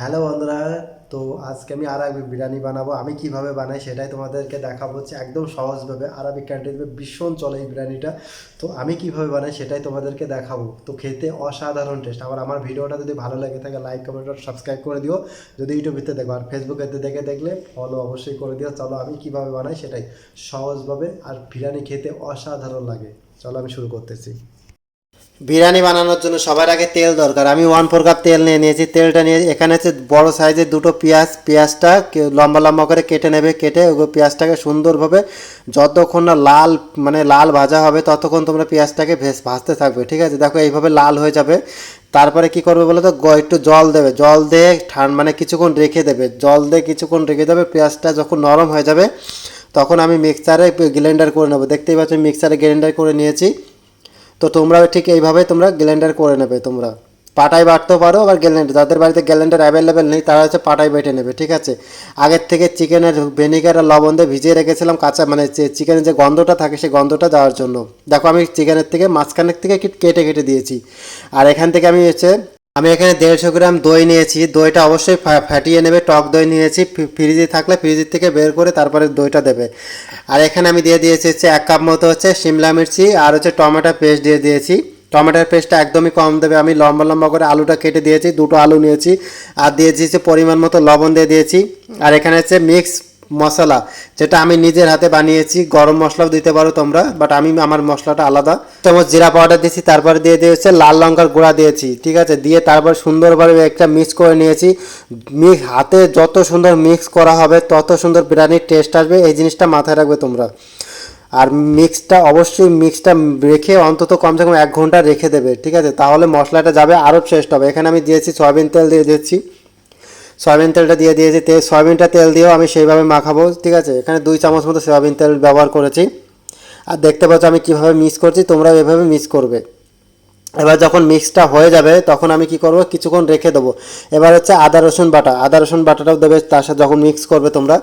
Hello বন্ধুরা, তো আজকে আমি আরবি বিরিয়ানি বানাবো। আমি কীভাবে বানাই সেটাই তোমাদেরকে দেখাবো হচ্ছে একদম সহজভাবে আরবিক ক্যান্টিনে ভীষণ চলে এই বিরিয়ানিটা। তো আমি কীভাবে বানাই সেটাই তোমাদেরকে দেখাবো। তো খেতে অসাধারণ টেস্ট আবার আমার ভিডিওটা যদি ভালো লাগে থাকে লাইক কমেন্ট আর সাবস্ক্রাইব করে দিও। যদি ইউটিউবেতে দেখো, আর ফেসবুকেতে দেখে দেখলে ফলো অবশ্যই করে দিও। চলো আমি কীভাবে বানাই সেটাই সহজভাবে। আর বিরিয়ানি খেতে অসাধারণ লাগে। চলো আমি শুরু করতেছি। বিরিয়ানি বানানোর জন্য সবার আগে তেল দরকার। আমি ওয়ান ফোর কাপ তেল নিয়ে নিয়েছি। তেলটা নিয়ে এখানে হচ্ছে বড় সাইজের দুটো পেঁয়াজ, পেঁয়াজটা লম্বা লম্বা করে কেটে নেবে, কেটে ওগুলো পেঁয়াজটাকে সুন্দরভাবে যতক্ষণ না লাল মানে লাল ভাজা হবে, ততক্ষণ তোমরা পেঁয়াজটাকে ভেস, ভাজতে থাকবে। ঠিক আছে? দেখো এইভাবে লাল হয়ে যাবে। তারপরে কি করবে বলো তো? একটু জল দেবে। জল দিয়ে ঠান মানে কিছুক্ষণ রেখে দেবে। জল দিয়ে কিছুক্ষণ রেখে দেবে। পেঁয়াজটা যখন নরম হয়ে যাবে, তখন আমি মিক্সারে গ্রাইন্ডার করে নেব। দেখতেই পাচ্ছ মিক্সারে গ্রাইন্ডার করে নিয়েছি। তো তোমরা ঠিক এইভাবে তোমরা গ্যালেন্ডার করে নেবে তোমরা। পাটায় বাটতেও পারো, আবার গ্যালেন্ডার, যাদের বাড়িতে গ্যালেন্ডার অ্যাভেলেবেল নেই, তারা হচ্ছে পাটায় বেটে নেবে, ঠিক আছে? আগের থেকে চিকেনের ভিনেগার আর লবণ দিয়ে ভিজিয়ে রেখেছিলাম কাঁচা মানে চিকেনের যে গন্ধটা থাকে সেই গন্ধটা দেওয়ার জন্য। দেখো আমি চিকেনের থেকে, মাঝখানের থেকে কেটে কেটে দিয়েছি। আর এখান থেকে আমি হচ্ছে আমি এখানে দেড়শো গ্রাম দই নিয়েছি। দইটা অবশ্যই ফাটিয়ে নেবে, টক দই নিয়েছি। ফ্রিজে থাকলে ফ্রিজের থেকে বের করে তারপরে দইটা দেবে। আর এখানে আমি দিয়ে দিয়েছি হচ্ছে এক কাপ মতো হচ্ছে শিমলা মির্চি আর হচ্ছে টমেটো পেস্ট দিয়ে দিয়েছি। টমেটোর পেস্টটা একদমই কম দেবে। আমি লম্বা লম্বা করে আলুটা কেটে দিয়েছি, দুটো আলু নিয়েছি। আর দিয়েছি পরিমাণ মতো লবণ দিয়ে দিয়েছি। আর এখানে হচ্ছে মিক্স মশলা, যেটা আমি নিজের হাতে বানিয়েছি, গরম মশলাও দিতে পারো তোমরা বাট আমি আমার মশলাটা আলাদা। চামচ জিরা পাউডার দিয়েছি, তারপরে দিয়ে দিয়েছে লাল লঙ্কার গুঁড়া দিয়েছি, ঠিক আছে? দিয়ে তারপর সুন্দরভাবে একটা মিক্স করে নিয়েছি। মিক্স, হাতে যত সুন্দর মিক্স করা হবে, তত সুন্দর বিরিয়ানির টেস্ট আসবে, এই জিনিসটা মাথায় রাখবে তোমরা। আর মিক্সটা অবশ্যই মিক্সটা রেখে অন্তত কমসে কম এক ঘণ্টা রেখে দেবে, ঠিক আছে? তাহলে মশলাটা যাবে আরও টেস্ট হবে। এখানে আমি দিয়েছি সয়াবিন তেল দিয়ে দিয়েছি। সয়াবিন তেলটা দিয়ে দিয়েছি, তে সয়াবিনটা তেল দিয়েও আমি সেইভাবে মাখাবো, ঠিক আছে? এখানে দুই চামচ মতো সয়াবিন তেল ব্যবহার করেছি। আর দেখতে পাচ্ছ আমি কীভাবে মিক্স করছি তোমরা এভাবে মিক্স করবে। এবার যখন মিক্সটা হয়ে যাবে, তখন আমি কি করব? কিছুক্ষণ রেখে দেবো। এবার হচ্ছে আদা, রসুন বাটা। আদা, রসুন বাটাটাও দেবে তার সাথে যখন মিক্স করবে তোমরা।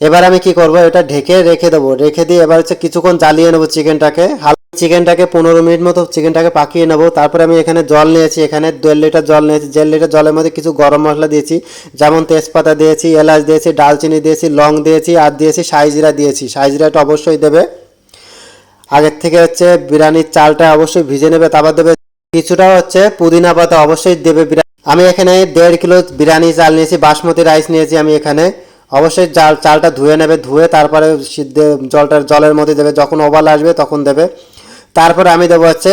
এবার আমি কি করব? এটা ঢেকে রেখে দেবো। রেখে দিয়ে এবার হচ্ছে কিছুক্ষণ জ্বালিয়ে নেব চিকেনটাকে হাল চিকেনটাকে পনেরো মিনিট মতো চিকেনটাকে পাকিয়ে নেব। তারপরে আমি এখানে জল নিয়েছি, এখানে দেড় লিটার জল নিয়েছি। দেড় লিটার জলের মধ্যে কিছু গরম মশলা দিয়েছি, যেমন তেজপাতা দিয়েছি, এলাচ দিয়েছি, ডালচিনি দিয়েছি, লং দিয়েছি, আর দিয়েছি সাইজিরা দিয়েছি। সাইজিরাটা অবশ্যই দেবে। আগের থেকে হচ্ছে বিরিয়ানির চালটা অবশ্যই ভিজে নেবে, তারপর দেবে কিছুটা হচ্ছে পুদিনা পাতা, অবশ্যই দেবে আমি এখানে দেড় কিলো বিরিয়ানি চাল নিয়েছি, বাসমতি রাইস নিয়েছি আমি এখানে। অবশ্যই চাল, চালটা ধুয়ে নেবে, ধুয়ে তারপরে সিদ্ধ জলটার জলের মধ্যে দেবে, যখন ওভাল আসবে তখন দেবে। তারপরে আমি দেবো হচ্ছে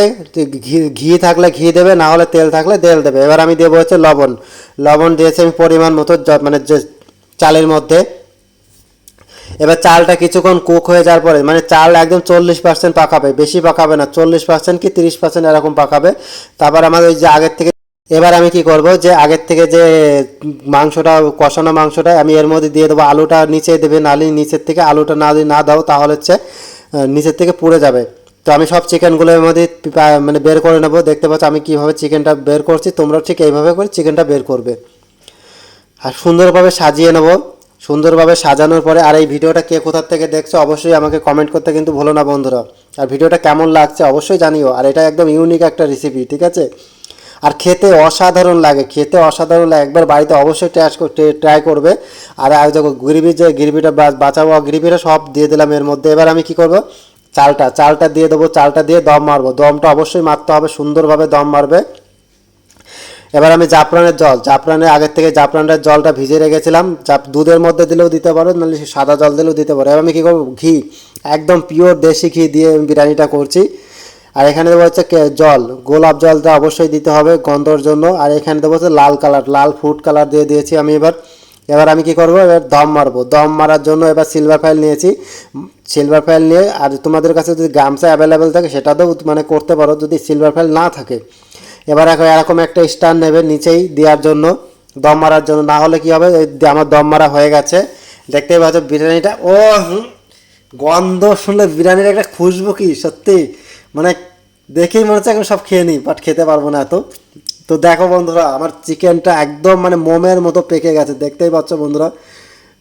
ঘি ঘি থাকলে ঘি দেবে, না হলে তেল থাকলে তেল দেবে। এবার আমি দেবো হচ্ছে লবণ। লবণ দিয়েছি আমি পরিমাণ মতো মানে যে চালের মধ্যে। এবার চালটা কিছুক্ষণ কুক হয়ে যাওয়ার পরে মানে চাল একদম চল্লিশ পার্সেন্ট পাকাবে, বেশি পাকাবে না, চল্লিশ পার্সেন্ট কি তিরিশ পার্সেন্ট এরকম পাকাবে। তারপর আমার ওই যে আগের থেকে, এবার আমি কি করব, যে আগের থেকে যে মাংসটা, কষানো মাংসটা, আমি এর মধ্যে দিয়ে দেবো আলুটা নিচে দেবে, নালি নিচের থেকে আলুটা না না দাও, তাহলে হচ্ছে নিচের থেকে পুড়ে যাবে। তো আমি সব চিকেনগুলোর মধ্যে মানে বের করে নেব। দেখতে পাচ্ছ আমি কীভাবে চিকেনটা বের করছি। তোমরাও ঠিক এইভাবে করে চিকেনটা বের করবে। আর সুন্দরভাবে সাজিয়ে নেব। সুন্দরভাবে সাজানোর পরে, আর এই ভিডিওটা কে কোথার থেকে দেখছ অবশ্যই আমাকে কমেন্ট করতে কিন্তু ভুলো না বন্ধুরা। আর ভিডিওটা কেমন লাগছে অবশ্যই জানিও। আর এটা একদম ইউনিক একটা রেসিপি ঠিক আছে? আর খেতে অসাধারণ লাগে, খেতে অসাধারণ লাগে। একবার বাড়িতে অবশ্যই ট্রাই ট্রাই করবে। আর আর যখন গ্রেভি যে গ্রেভিটা বাঁচাবো, গ্রেভিটা সব দিয়ে দিলাম এর মধ্যে। এবার আমি কি করব? চালটা চালটা দিয়ে দেবো, চালটা দিয়ে দম মারবো। দমটা অবশ্যই মারতে হবে, সুন্দরভাবে দম মারবে। এবার আমি জাফরানের জল, জাফরানের আগের থেকে জাফরানের জলটা ভিজে রেখেছিলাম। জাপ দুধের মধ্যে দিলেও দিতে পারো, নাহলে সাদা জল দিলেও দিতে পারো। এবার আমি কী করব? ঘি, একদম পিওর দেশি ঘি দিয়ে বিরিয়ানিটা করছি। আর এখানে দেবো হচ্ছে জল, গোলাপ জলটা অবশ্যই দিতে হবে গন্ধর জন্য। আর এখানে দেবো হচ্ছে লাল কালার, লাল ফুড কালার দিয়ে দিয়েছি আমি এবার। এবার আমি কি করব? এবার দম মারবো। দম মারার জন্য এবার সিলভার ফাইল নিয়েছি। সিলভার ফাইল নিয়ে আর তোমাদের কাছে যদি গামছা অ্যাভেলেবেল থাকে সেটাতেও মানে করতে পারো যদি সিলভার ফাইল না থাকে। এবার এখন এরকম একটা স্টার নেবে নিচেই দেওয়ার জন্য, দম মারার জন্য। না হলে কি হবে? আমার দম মারা হয়ে গেছে। দেখতেই পাচ্ছ বিরিয়ানিটা ও গন্ধ শুনলে বিরিয়ানির একটা খুশবু কি, সত্যি। মানে দেখেই মনে হচ্ছে এখন সব খেয়ে নিই বাট খেতে পারব না এত। তো দেখো বন্ধুরা, আমার চিকেনটা একদম মানে মোমের মতো পেকে গেছে, দেখতেই পাচ্ছ বন্ধুরা।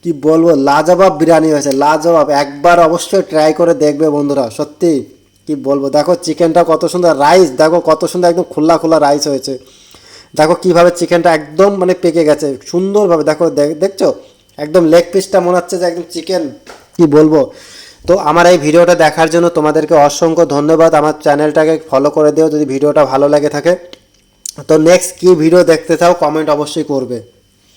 কি বলব, লাজবাব বিরিয়ানি হয়েছে, লাজবাব। একবার অবশ্যই ট্রাই করে দেখবে বন্ধুরা, সত্যি। কি বলব, দেখো চিকেনটা কত সুন্দর রাইস দেখো কত সুন্দর একদম খোলা খোলা রাইস হয়েছে। দেখো কীভাবে চিকেনটা একদম মানে পেকে গেছে, সুন্দরভাবে, দেখো দেখ- দেখছ? একদম লেগ পিসটা মনে হচ্ছে যে একদম চিকেন, কি বলব? তো আমার এই ভিডিওটা দেখার জন্য তোমাদেরকে অসংখ্য ধন্যবাদ। আমার চ্যানেলটাকে ফলো করে দিও যদি ভিডিওটা ভালো লাগে থাকে। তো নেক্সট কি ভিডিও দেখতে চাও কমেন্ট অবশ্যই করবে।